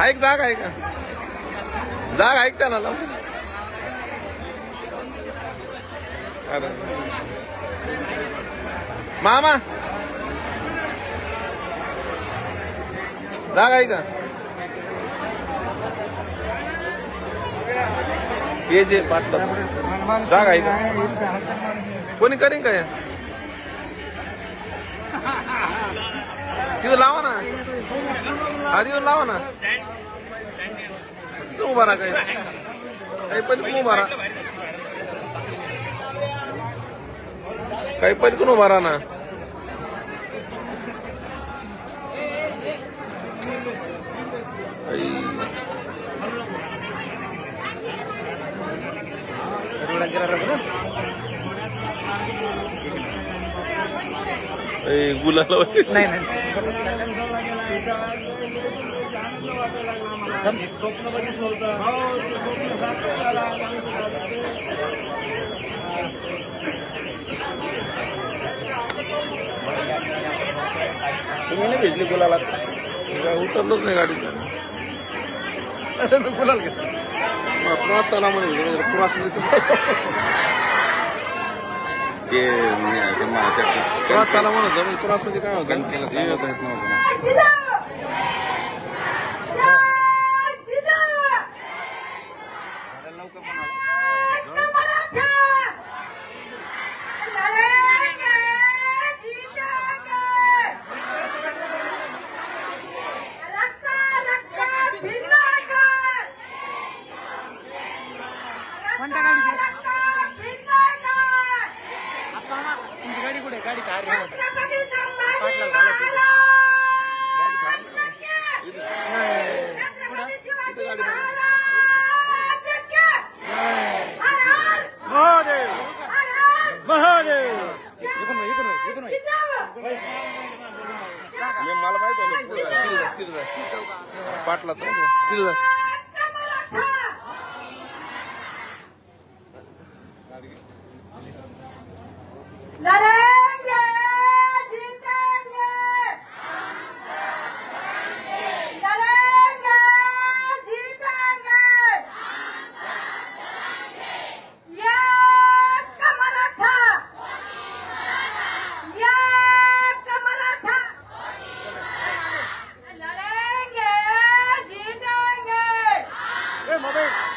ऐक जाग आहे का जाग ऐक त्याला लाव. मामा. जाग आहे का ये जे पाटला. जाग आहे का कोणी करीन काय? तिथं लावा ना. आधी येऊन लावा ना. तिथं उभा राहा काही. काही पण पण उभा राहा. काही पण पण उभा राहा ना. आई. गुलाला नाही नाही. तुम्ही भेटली बोलायला उतरलोच नाही गाडीत. मी बोलाल का पुन्हा चला म्हणजे पुन्हा मध्ये पुन्हा चला म्हणत क्रॉसमध्ये काय होतं? कोणत्या गाडीत तुमची गाडी कुठे? आहे? गाडी कार महादेव महादेव इकडून वळ, इकडून वळ, इकडून वळ. मला माहीत आहे ना, पुढं आहे. पाटलाच आहे ना? तिथं जा. হবে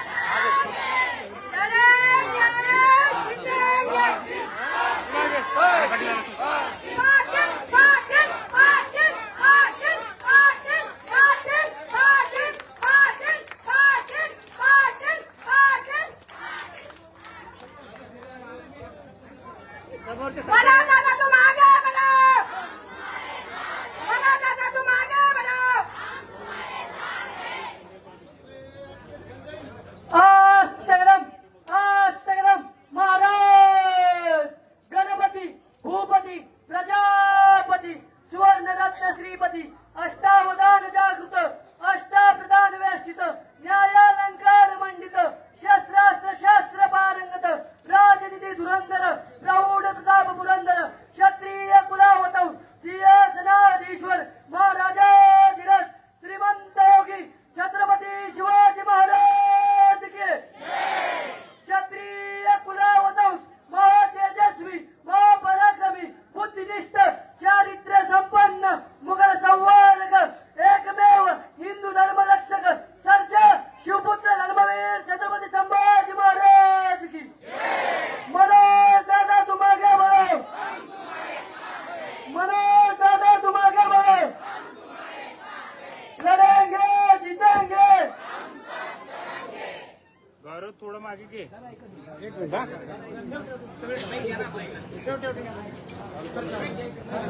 थोडं मागे घे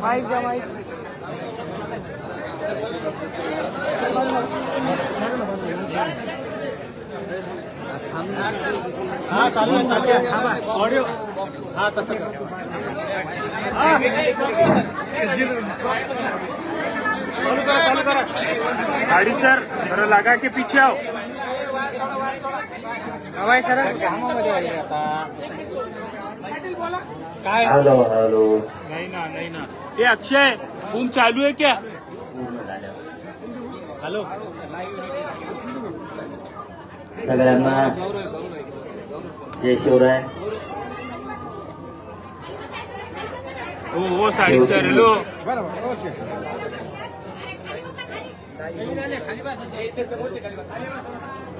माईक द्या माईक हा चालू आहे चालू आहे ऑडिओ हा तसं चालू करा चालू करा गाड़ी सर जरा लगा के पीछे आओ। हवाय सर. कामामध्ये आहे आता. काय? Hello hello. नहीं ना नहीं ना. ये अक्षय फोन चालू है क्या? हॅलो. सगळ्यांना. जय शिवराय. हो हो साडी सर हॅलो.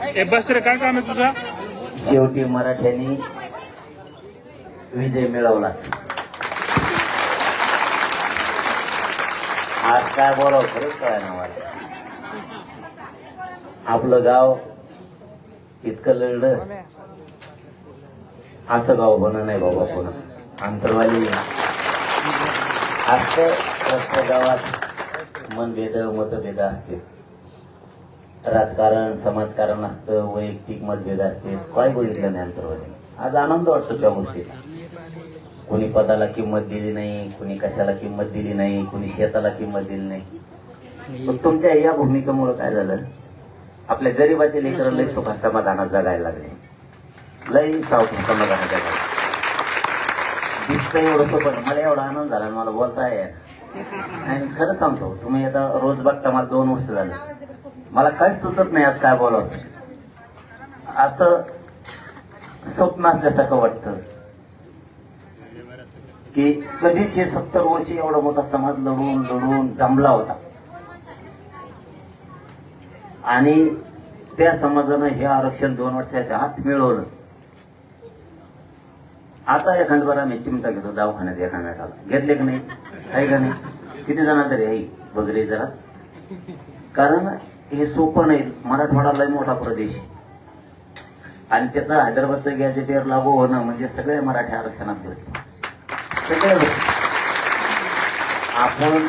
ए बस रे काय काम आहे तुझा? शेवटी मराठ्यांनी विजय मिळवला. आज काय बोलावं खरंच काय ना मला. आपलं गाव इतकं लढलं. असं गाव होणं नाही बाबा पुन्हा अंतरवाली असतं प्रत्येक गावात मनभेद मतभेद असतील. राजकारण समाजकारण असतं वैयक्तिक मतभेद असते. काय बघितलं नाही अंतर्वादी? आज आनंद वाटतो त्या गोष्टीचा कोणी पदाला किंमत दिली नाही कोणी कशाला किंमत दिली नाही कोणी शेताला किंमत दिली नाही. पण तुमच्या या भूमिकेमुळे काय झालं? आपल्या गरीबाचे लेकर लय सुख समाधानात जगायला लागले. लय सावध समाधानात जगायला दिसतं एवढं सोपं मला एवढा आनंद झाला आणि मला बोलता येईल आणि खरं सांगतो तुम्ही आता रोज बघता मला दोन वर्ष झालं. मला काहीच सुचत नाही आज काय बोलावं. असं स्वप्न असल्यासारखं वाटतं. की कधीच हे सत्तर वर्षी एवढा मोठा समाज लढून लढून दमला होता. आणि त्या समाजानं हे आरक्षण दोन वर्षाच्या आत मिळवलं. आता एखाद मी आम्ही चिमटा घेतो दवाखान्यात एखाद्याला घेतले की नाही? आहे का नाही? किती जण तरी आहे बघरे जरा. कारण हे सोपं नाही. मराठवाडा लय मोठा प्रदेश आहे. आणि त्याचा हैदराबादचं गॅजेटेअर लागू होणं म्हणजे सगळे मराठी आरक्षणात बसले. सगळ्या आपण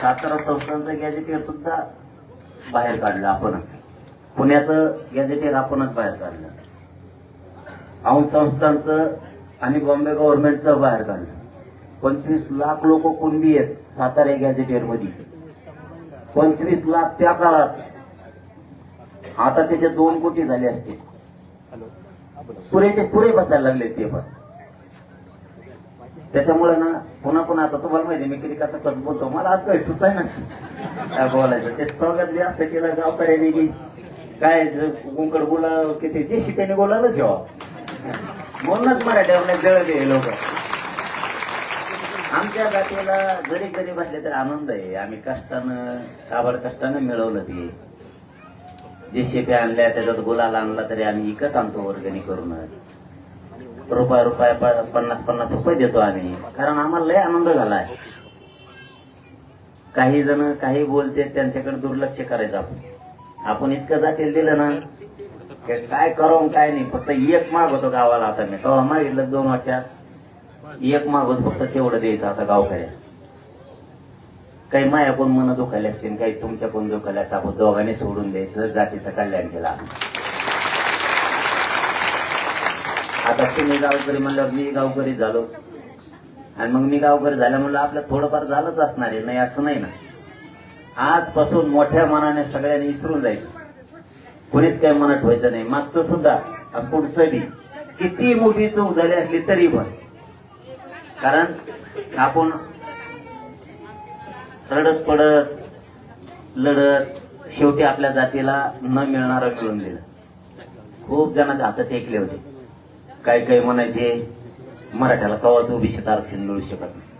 सातारा संस्थांचं गॅजेटेअर सुद्धा बाहेर काढलं आपणच. पुण्याचं गॅजेटेअर आपणच बाहेर काढलं. औंध संस्थांचं आणि बॉम्बे गव्हर्नमेंटचं बाहेर काढलं. पंचवीस लाख लोक कुणबी आहेत सातारा गॅजेटेअरमध्ये पंचवीस लाख त्या काळात. आता त्याचे दोन कोटी झाले असते. पुरेचे पुरे बसायला लागले ते पण. त्याच्यामुळे ना पुन्हा पुन्हा आता तुम्हाला माहिती मी किती कसा कस बोलतो. मला आज काही सुचाय ना काय बोलायचं? ते स्वागत बी असं केलं गावकऱ्याने की काय गुंकड बोला किती जे शिकायने बोलायलाच ठेवा. म्हणूनच मराठ्यावर जळत हे लोक. आमच्या जातीला जरी गरीब असले तरी आनंद आहे. आम्ही कष्टानं काबड कष्टानं मिळवलं ते. जे शेप्या आणल्या त्याच्यात गुलाल आणला तरी आम्ही इकत आणतो वर्गणी करून. रुपया रुपया प- पन्नास पन्नास रुपये देतो आम्ही. कारण आम्हाला लय आनंद झालाय काही जण काही बोलते त्यांच्याकडे दुर्लक्ष करायचं आपण. आपण इतकं जातील दिलं ना की काय करावं काय नाही. फक्त एक माग होतो गावाला आता मी. तेव्हा मागितलं दोन वर्षात. एक मागत फक्त तेवढं द्यायचं आता गावकऱ्या. काही माया कोण मन दुखायला असतील काही तुमच्या कोण दुखायला असतं आपण दोघांनी सोडून द्यायचं जातीचं कल्याण केलं आता तुम्ही गावकरी म्हणल्यावर मी गावकरी झालो. आणि मग मी गावकरी झाल्या म्हणलं आपलं थोडंफार झालंच असणार आहे नाही असं नाही ना. आजपासून मोठ्या मनाने सगळ्यांनी विसरून जायचं. कोणीच काही मनात ठेवायचं नाही. मागचं सुद्धा पुढचं बी. किती मोठी चूक झाली असली तरी पण. कारण आपण रडत पडत लढत शेवटी आपल्या जातीला न मिळणारा मिळून दिलं. खूप जणांच्या हातात टेकले होते. काही काही म्हणायचे मराठ्याला कवाच ओबीसीत आरक्षण मिळू शकत नाही.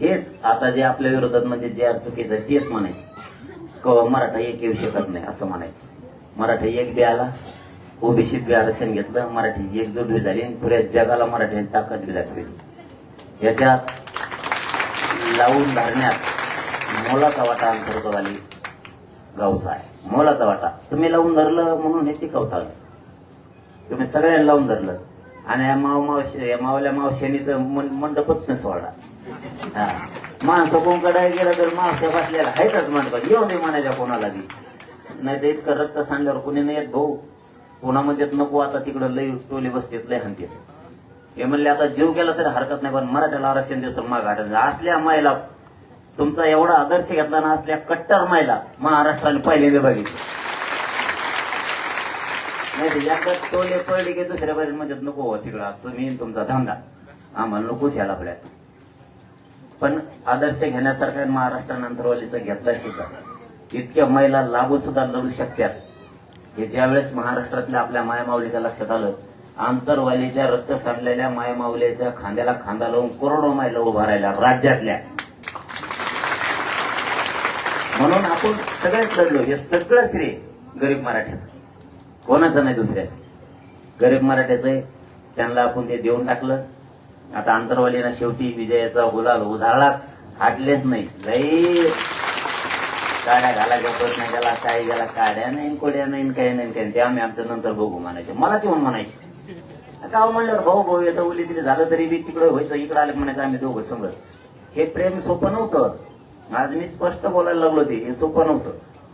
हेच आता जे आपल्या विरोधात म्हणजे जे चुकीचं आहे तेच म्हणायचे. कवा मराठा एक येऊ शकत नाही असं म्हणायचं. मराठा एक बी आला ओबीसीत बी आरक्षण घेतलं मराठीची एकजूट बी झाली आणि पुऱ्या जगाला मराठीने ताकद बी दाखवली. याच्यात लावून धरण्यात मोलाचा वाटा अंतर्गवाली गावचा आहे. मोलाचा वाटा. तुम्ही लावून धरलं म्हणून हे टिकवता तुम्ही सगळ्यांना लावून धरलं. आणि या माव मावशी या मावल्या मावश्यानी तर मन- मंडपच न सोडा हा. माणसं कोणकडे गेला तर मावश्या बसलेला आहेतच मंडपात येऊ दे म्हणायच्या कोणाला बी. नाही तर इतकं रक्त सांडल्यावर कोणी नाही येत भाऊ. पुण्यामध्ये नको आता तिकडं लई टोले बसतेत लय हंतेत हे म्हणले आता जीव गेला तरी हरकत नाही पण मराठ्याला आरक्षण देऊ माग हटत असल्या मायला तुमचा एवढा आदर्श घेतला ना असल्या कट्टर मायला महाराष्ट्राने पहिल्यांदा बघितलं. नाही तर एकदा टोले पडले की दुसऱ्या मध्ये नको हो तिकडं तुम्ही तुमचा धंदा. आम्हाला नकोच याला आपल्यात पण आदर्श घेण्यासारखा महाराष्ट्रानंतर वालीचा घेतला सुद्धा इतक्या महिला लागून सुद्धा लढू शकतात. हे ज्यावेळेस महाराष्ट्रातल्या आपल्या मायामावलीच्या लक्षात आलं आंतरवालीच्या रक्त सांडलेल्या मायमाऊलीच्या खांद्याला खांदा लावून करोडो मायला उभा राहिला राज्यातल्या. म्हणून आपण सगळेच लढलो हे सगळं श्रेय गरीब मराठ्याचं. कोणाचं नाही दुसऱ्याचं. गरीब मराठ्याचं आहे. त्यांना आपण ते देऊन टाकलं. आता आंतरवालीना शेवटी विजयाचा गुलाल उधाळाच हाटलेच नाही. लई काड्या घालायच्या प्रश्न गेला काय गेला काड्या नाही कोड्या नाही काय नाही काय ते आम्ही आमचं नंतर बघू म्हणायचे. मला ते म्हणायचे. गाव म्हणल्यावर भाऊ भाऊ येतं उली तिथे झालं तरी बी तिकडे व्हायचं इकडे आलं म्हणायचं आम्ही दोघं समज. हे प्रेम सोपं नव्हतं. आज मी स्पष्ट बोलायला लागलो ते हे सोपं नव्हतं.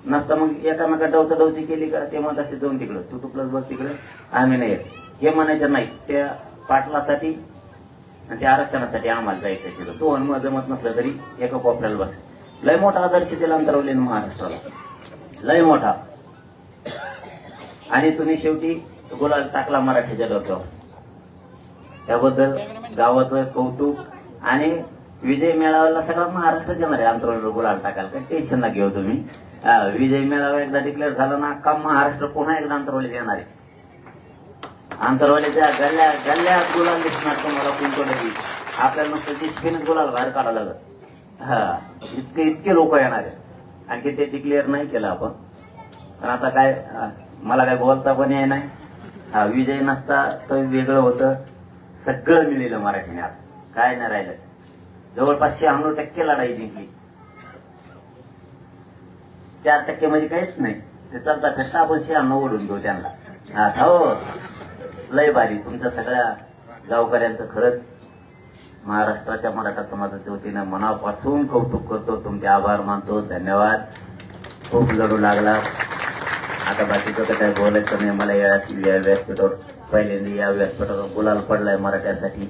नसता मग एकामेका डवचा डवची केली का ते म्हणत असे जाऊन तिकडं तू तू बघ तिकडे आम्ही नाही येत. हे म्हणायचं नाही त्या पाटलासाठी आणि त्या आरक्षणासाठी आम्हाला जायचं तिथं. तो अनुभव जमत नसला तरी एका कोपऱ्याला बस. लय मोठा आदर्श दिला अंतरवले महाराष्ट्राला. लय मोठा. आणि तुम्ही शेवटी गुलाल टाकला मराठीच्या डोक्यावर. त्याबद्दल गावाचं कौतुक आणि विजय मेळाव्याला सगळा महाराष्ट्र येणार आहे. अंतरवली गुलाल टाकाल काय टेन्शन ना घेऊ तुम्ही. हा, विजय मेळावा एकदा डिक्लेअर झाला ना अख्खा महाराष्ट्र पुन्हा एकदा अंतरवलीत येणार आहे. आंतरवालीच्या गल्ल्या गल्ल्यात गुलाल दिसणार तुम्हाला कोणतं आपल्याला नुसतं जिस्पीनच गुलाल बाहेर काढायला लागत हा इतके इतके लोक येणार आहेत. आणखी ते डिक्लेअर नाही केलं आपण. पण आता काय मला काय बोलता पण हे नाही. हा विजय नसता तर वेगळं होतं. सगळं मिळेल मराठीने. आता काय नाही राहिलं. जवळपास शहाण्णव टक्के लढाई जिंकली. चार टक्के म्हणजे काहीच नाही. ते चालता. फिरता आपण शहाण्णव ओढून घेऊ त्यांना. आता हो. लय भारी. तुमच्या सगळ्या गावकऱ्यांचं खरंच महाराष्ट्राच्या मराठा समाजाच्या वतीनं मनापासून कौतुक करतो. तुमचे आभार मानतो. धन्यवाद. खूप लढू लागला. आता बाकीचं तर काही बोलायचं नाही. मला या व्यासपीठावर पहिल्यांदा या व्यासपीठाचा गुलाल पडलाय मराठ्यासाठी.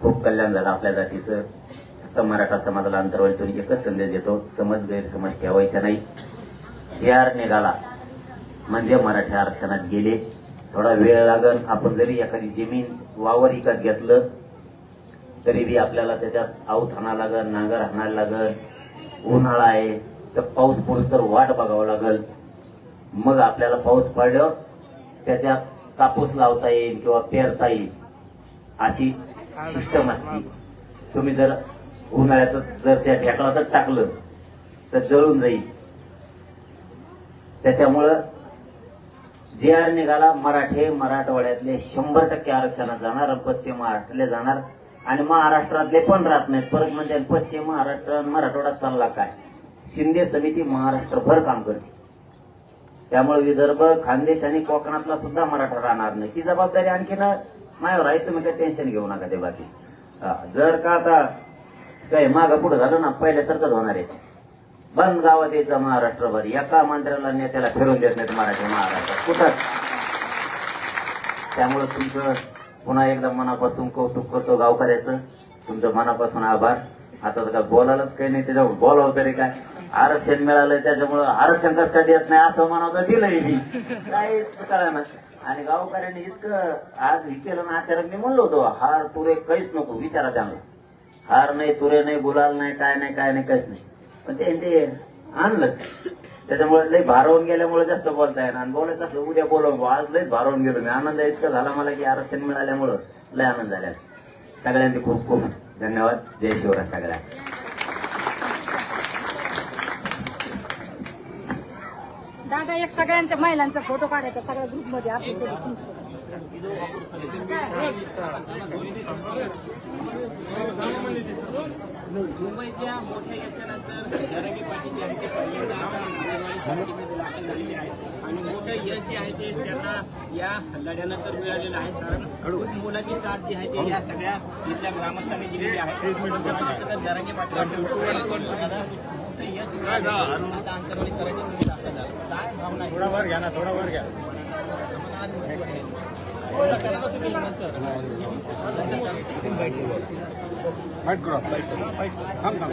खूप कल्याण झालं आपल्या जातीचं. फक्त मराठा समाजाला अंतरवालीतून एकच संदेश देतो समज गैरसमज ठेवायचा नाही. जे आर निघाला म्हणजे मराठी आरक्षणात गेले. थोडा वेळ लागल आपण जरी एखादी जमीन वावर विकत घेतलं तरी बी आपल्याला त्याच्यात आऊत हाणा लागल नांगर हाणायला लागल उन्हाळा आहे तर पाऊस पडूस तर वाट बघावं लागल. मग आपल्याला पाऊस पडल्यावर त्याच्यात कापूस लावता येईल किंवा पेरता येईल अशी सिस्टम असते. तुम्ही जर उन्हाळ्यात जर त्या ढेकळातच टाकलं तर जळून जाईल. त्याच्यामुळं जे आर निघाला मराठे मराठवाड्यातले शंभर टक्के आरक्षणात जाणार पश्चिम महाराष्ट्रातले जाणार. आणि महाराष्ट्रातले पण राहत नाहीत. परत म्हणजे पश्चिम महाराष्ट्र मराठवाडा मराठवाड्यात चालला काय? शिंदे समिती महाराष्ट्रभर काम करते. त्यामुळे विदर्भ खानदेश आणि कोकणातला सुद्धा मराठा राहणार नाही. ती जबाबदारी आणखीन मायावर आहे तुम्ही काही टेन्शन घेऊ नका ते बाकी. जर का आता काय मागं पुढे झालं ना पहिल्यासारखंच होणार आहे. बंद गावात यायचं महाराष्ट्रभर. एका मंत्र्याला नेत्याला फिरून देत नाहीत मराठी महाराष्ट्रात कुठं? त्यामुळे तुमचं पुन्हा एकदा मनापासून कौतुक करतो गावकऱ्याचं. तुमचं मनापासून आभार. आता तर काय बोलायलाच काही नाही त्याच्यावर बोलावं तरी काय? आरक्षण मिळालं त्याच्यामुळं आरक्षण कसं काय देत नाही असं म्हणावं दिलंय मी. काय कळा ना आणि गावकऱ्यांनी इतकं आज हे केलं ना आचार्य मी म्हणलो होतो हार तुरे काहीच नको विचारा त्यामुळे हार नाही तुरे नाही गुलाल नाही काय नाही काय नाही काहीच नाही. पण ते ते आणलं. त्याच्यामुळे लई भारवून गेल्यामुळे जास्त बोलता येणार आणि बोलायचं असलं उद्या बोलव. आज लईच भारवून गेलो मी. आनंद इतका झाला मला की आरक्षण मिळाल्यामुळं लय आनंद झाला. सगळ्यांचे खूप खूप धन्यवाद. जय शिवराय सगळ्या दादा एक सगळ्यांच्या महिलांचा फोटो काढायचा सगळ्या ग्रुपमध्ये आपल्यासोबत मुंबईतल्या मोठ्या यशानंतर पाटील जे आहे ते पहिल्यांदा दाखल झालेले आहेत आणि मोठं यश जे आहे ते त्यांना या लढ्यानंतर मिळालेलं आहे कारण मुलाची साथ जी आहे ते या सगळ्या इथल्या ग्रामस्थांनी दिलेली आहे तर पाटील यश आता अंतरवाली सरांनी दाखल काय भावना थोडा वर घ्या ना थोडा वर घ्या बोला करा ना तुम्ही नंतर. फाईट करू थांब थांब